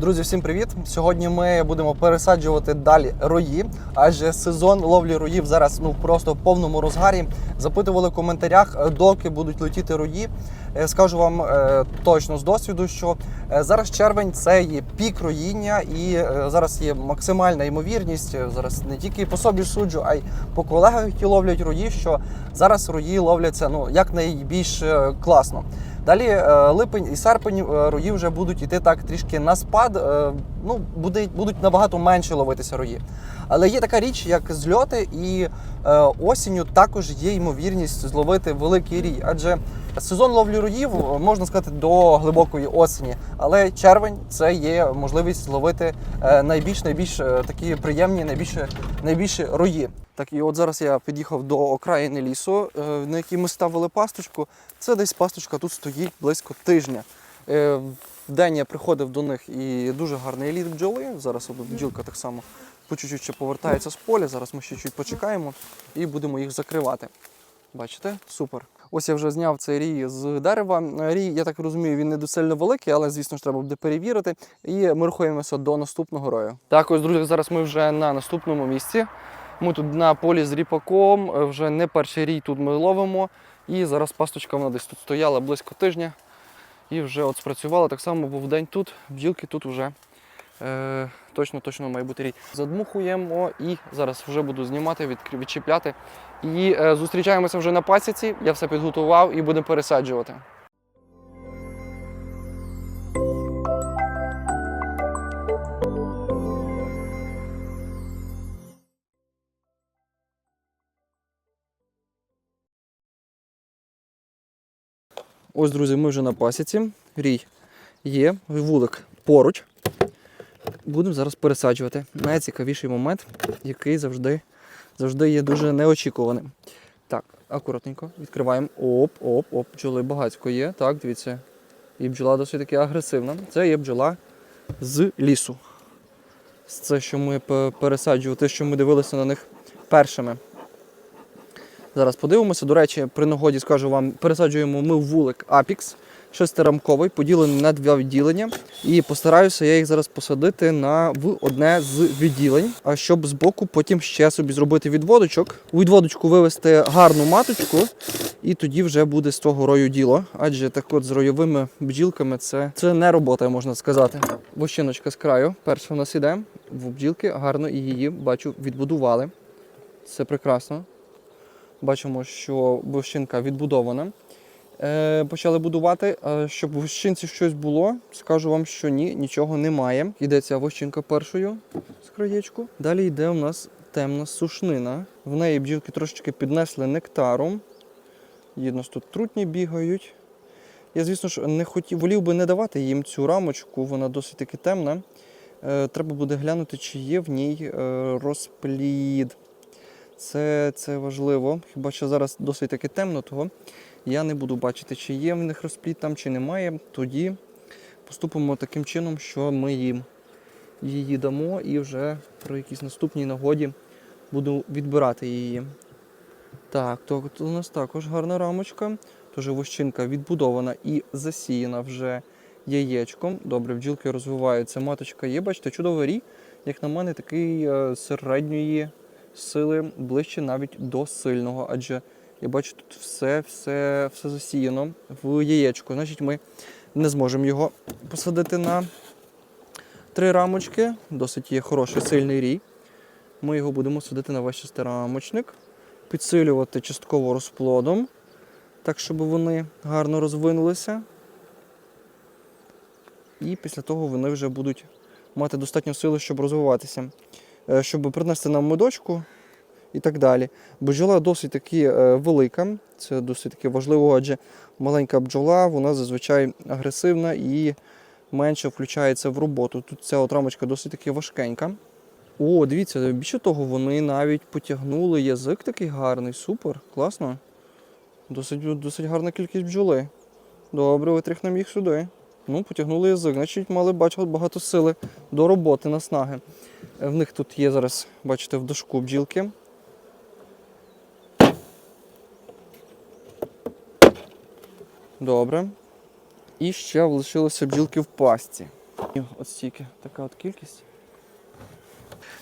Друзі, всім привіт! Сьогодні ми будемо пересаджувати далі рої, адже сезон ловлі роїв зараз ну просто в повному розгарі. Запитували в коментарях, доки будуть летіти рої. Е, Скажу вам е, точно з досвіду, що е, зараз червень це є пік роїння, і зараз є максимальна ймовірність. Зараз не тільки по собі суджу, а й по колегах, які ловлять рої, що зараз рої ловляться ну як найбільш е, класно. Далі е, липень і серпень е, рої вже будуть іти так трішки на спад. Ну, буде, будуть набагато менше ловитися рої. Але є така річ, як зльоти, і е, осінню також є ймовірність зловити великий рій. Адже сезон ловлі роїв е, можна сказати до глибокої осені. Але червень це є можливість зловити е, найбільш найбільш е, такі приємні, найбільше найбільше рої. Так, і от зараз я під'їхав до окраїни лісу, на якій ми ставили пасточку. Це десь пасточка тут стоїть близько тижня. День я приходив до них і дуже гарний літ бджоли. Зараз бджілка так само по чуть-чуть ще повертається з поля. Зараз ми ще чуть почекаємо і будемо їх закривати. Бачите? Супер. Ось я вже зняв цей рій з дерева. Рій, я так розумію, він не дуже сильно великий, але звісно ж треба буде перевірити. І ми рухаємося до наступного рою. Так, ось, друзі, зараз ми вже на наступному місці. Ми тут на полі з ріпаком, вже не перший рій тут ми ловимо. І зараз пасточка вона десь тут стояла близько тижня і вже от спрацювала так само, бо в день тут бджілки тут вже е, точно точно має бути рій. Задмухуємо і зараз вже буду знімати, відкр- відчіпляти. І е, зустрічаємося вже на пасіці. Я все підготував і будемо пересаджувати. Ось, друзі, ми вже на пасіці. Рій є, вулик поруч. Будемо зараз пересаджувати. Найцікавіший момент, який завжди, завжди є дуже неочікуваним. Так, акуратненько відкриваємо. Оп, оп, оп, бджоли багатько є. Так, дивіться. І бджола досить таки агресивна. Це є бджола з лісу. Це, що ми пе- пересаджували, те, що ми дивилися на них першими. Зараз подивимося. До речі, при нагоді скажу вам, пересаджуємо ми в вулик Апікс, шестирамковий, поділений на два відділення. І постараюся я їх зараз посадити на в одне з відділень, а щоб збоку потім ще собі зробити відводочок. У відводочку вивести гарну маточку, і тоді вже буде з того рою діло. Адже так от з ройовими бджілками це, це не робота, можна сказати. Вощиночка з краю. Перша у нас іде в бджілки, гарно її бачу відбудували. Це прекрасно. Бачимо, що вощинка відбудована. Е, почали будувати, Е, щоб в вощинці щось було. Скажу вам, що ні, нічого немає. Йдеться вощинка першою з краєчку. Далі йде у нас темна сушнина. В неї бджілки трошечки піднесли нектаром. Є тут трутні бігають. Я, звісно ж, не хотів, волів би не давати їм цю рамочку, вона досить таки темна. Е, треба буде глянути, чи є в ній розплід. Це, це важливо. Хіба що зараз досить таки темно, того я не буду бачити, чи є в них розплід там, чи немає. Тоді поступимо таким чином, що ми їм її дамо і вже при якійсь наступній нагоді буду відбирати її. Так, то у нас також гарна рамочка. Тож вощинка відбудована і засіяна вже яєчком. Добре, бджілки розвиваються. Маточка є, бачите, чудовий рій, як на мене, такий е, середньої сили, ближче навіть до сильного, адже я бачу тут все, все, все засіяно в яєчко. Значить, ми не зможемо його посадити на три рамочки. Досить є хороший сильний рій. Ми його будемо садити на весь шестирамочник, підсилювати частково розплодом, так, щоб вони гарно розвинулися. І після того вони вже будуть мати достатньо сили, щоб розвиватися, щоб принести нам медочку і так далі. Бджола досить таки е, велика, це досить таки важливо, адже маленька бджола, вона зазвичай агресивна і менше включається в роботу. Тут ця от рамочка досить таки важкенька. О, дивіться, більше того, вони навіть потягнули язик такий гарний, супер, класно. Досить, досить гарна кількість бджоли. Добре, витрихнемо їх сюди. Ну, потягнули язик, значить мали бачити багато сили до роботи, наснаги. Е, В них тут є зараз, бачите, в дошку бджілки. Добре. І ще лишилося бджілки в пасті. Ось стільки, така от кількість.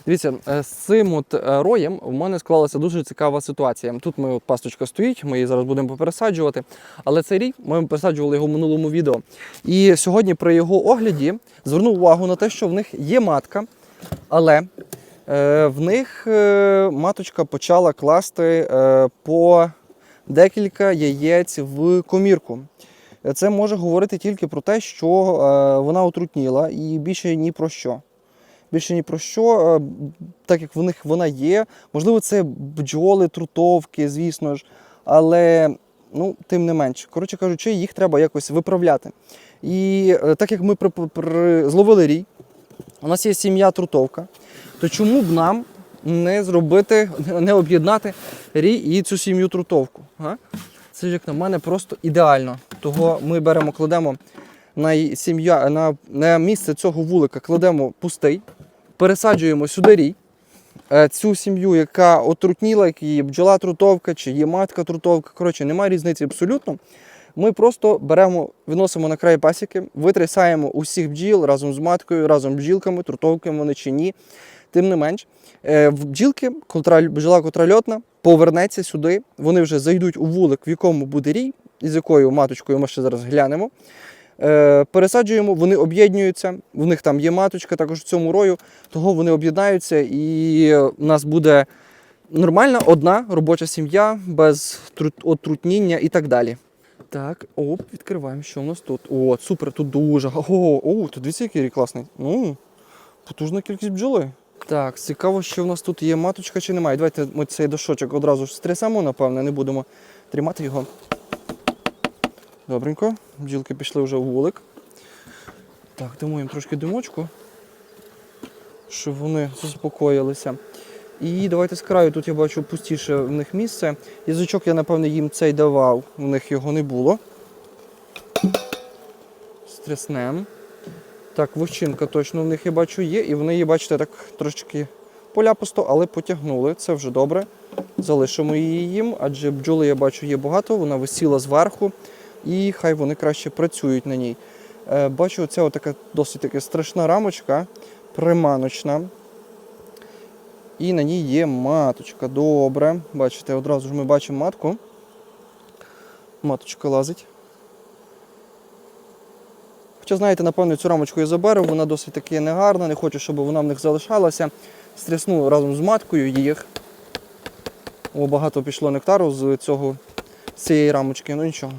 Дивіться, е, з цим от е, роєм в мене склалася дуже цікава ситуація. Тут ми от пасточка стоїть, ми її зараз будемо пересаджувати. Але цей рій ми пересаджували його в минулому відео. І сьогодні при його огляді звернув увагу на те, що в них є матка, але е, в них маточка почала класти по декілька яєць в комірку. Це може говорити тільки про те, що вона отрутніла і більше ні про що. Більше ні про що, е, так як в них вона є. Можливо, це бджоли, трутовки, звісно ж, але ну, тим не менше. Коротше кажучи, їх треба якось виправляти. І е, так як ми при, при, зловили рій, у нас є сім'я трутовка, то чому б нам не зробити, не об'єднати рій і цю сім'ю трутовку? А? Це як на мене просто ідеально. Того ми беремо, кладемо на сім'я, на, на місце цього вулика кладемо пустий, пересаджуємо сюди рій. Е, Цю сім'ю, яка отрутніла, як є бджола трутовка чи є матка трутовка, коротше, немає різниці абсолютно. Ми просто беремо, відносимо на край пасіки, витрясаємо усіх бджіл разом з маткою, разом з бджілками, трутовками вони чи ні. Тим не менш, е, бджілки, бджола, котрольотна, повернеться сюди, вони вже зайдуть у вулик, в якому буде рій, із якою маточкою ми ще зараз глянемо. Е, пересаджуємо, вони об'єднуються, в них там є маточка також в цьому рою, того вони об'єднаються і у нас буде нормальна одна робоча сім'я без отрутніння і так далі. Так, оп, відкриваємо, що у нас тут. О, супер, тут дуже. О, о, тут дивіться, який рік класний. Ну, потужна кількість бджоли. Так, цікаво, що в нас тут є маточка чи немає. Давайте ми цей дошочок одразу ж стрясемо, напевне, не будемо тримати його. Добренько, бджілки пішли вже в вулик. Так, дамо їм трошки димочку, щоб вони заспокоїлися. І давайте з краю, тут я бачу пустіше в них місце. Язичок я, напевне, їм цей давав, в них його не було. Стряснем. Так, вовчинка точно в них я бачу є, і вони її, бачите, так трошечки поляпусто, але потягнули. Це вже добре. Залишимо її їм, адже бджоли я бачу є багато, вона висіла зверху, і хай вони краще працюють на ній. Е, бачу, оця така досить таки страшна рамочка, приманочна. І на ній є маточка. Добре. Бачите, одразу ж ми бачимо матку. Маточка лазить. Хоча, знаєте, напевно, цю рамочку я заберу, вона досить таки негарна, не хочу, щоб вона в них залишалася. Стрясну разом з маткою їх. О, багато пішло нектару з цього, з цієї рамочки, ну нічого.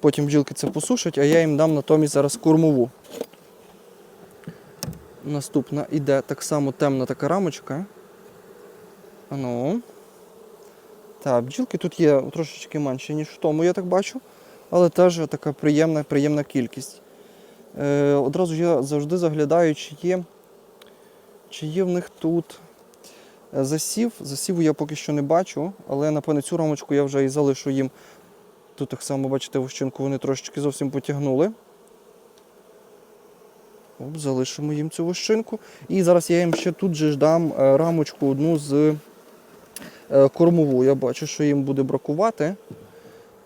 Потім бджілки це посушать, а я їм дам натомість зараз кормову. Наступна іде так само темна така рамочка. Ану. Так, бджілки тут є трошечки менше, ніж в тому, я так бачу. Але теж така приємна, приємна кількість. Е, одразу я завжди заглядаю, чи є, чи є в них тут е, засів. Засіву я поки що не бачу, але напевно цю рамочку я вже і залишу їм. Тут так само, бачите, вощинку вони трошечки зовсім потягнули. Оп, залишимо їм цю вощинку. І зараз я їм ще тут же дам е, рамочку одну з е, кормову. Я бачу, що їм буде бракувати.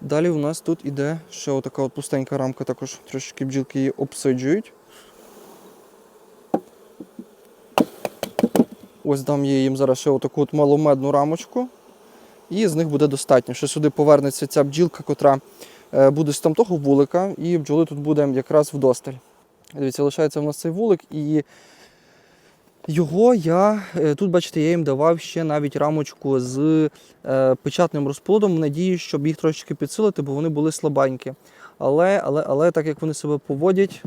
Далі у нас тут іде ще отака от пустенька рамка, також трошечки бджілки її обсиджують. Ось дам я їм зараз ще отаку от маломедну рамочку. І з них буде достатньо. Що сюди повернеться ця бджілка, котра е, буде з там того вулика, і бджоли тут буде якраз вдосталь. Дивіться, лишається в нас цей вулик, і його я е, тут, бачите, я їм давав ще навіть рамочку з е, печатним розплодом, в надії, щоб їх трошечки підсилити, бо вони були слабенькі. Але, але, але так як вони себе поводять,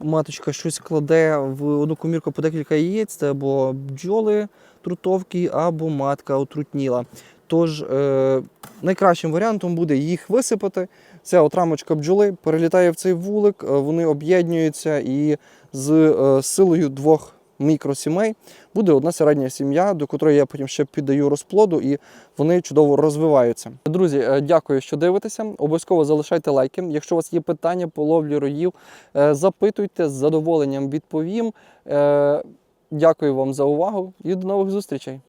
маточка щось кладе в одну комірку по декілька яєць, це або бджоли трутовки, або матка отрутніла. Тож е, найкращим варіантом буде їх висипати. Ця от рамочка бджоли перелітає в цей вулик, е, вони об'єднуються і з е, силою двох мікросімей буде одна середня сім'я, до котрої я потім ще піддаю розплоду, і вони чудово розвиваються. Друзі, е, дякую, що дивитеся. Обов'язково залишайте лайки. Якщо у вас є питання по ловлі роїв, е, запитуйте з задоволенням відповім. Дякую вам за увагу і до нових зустрічей.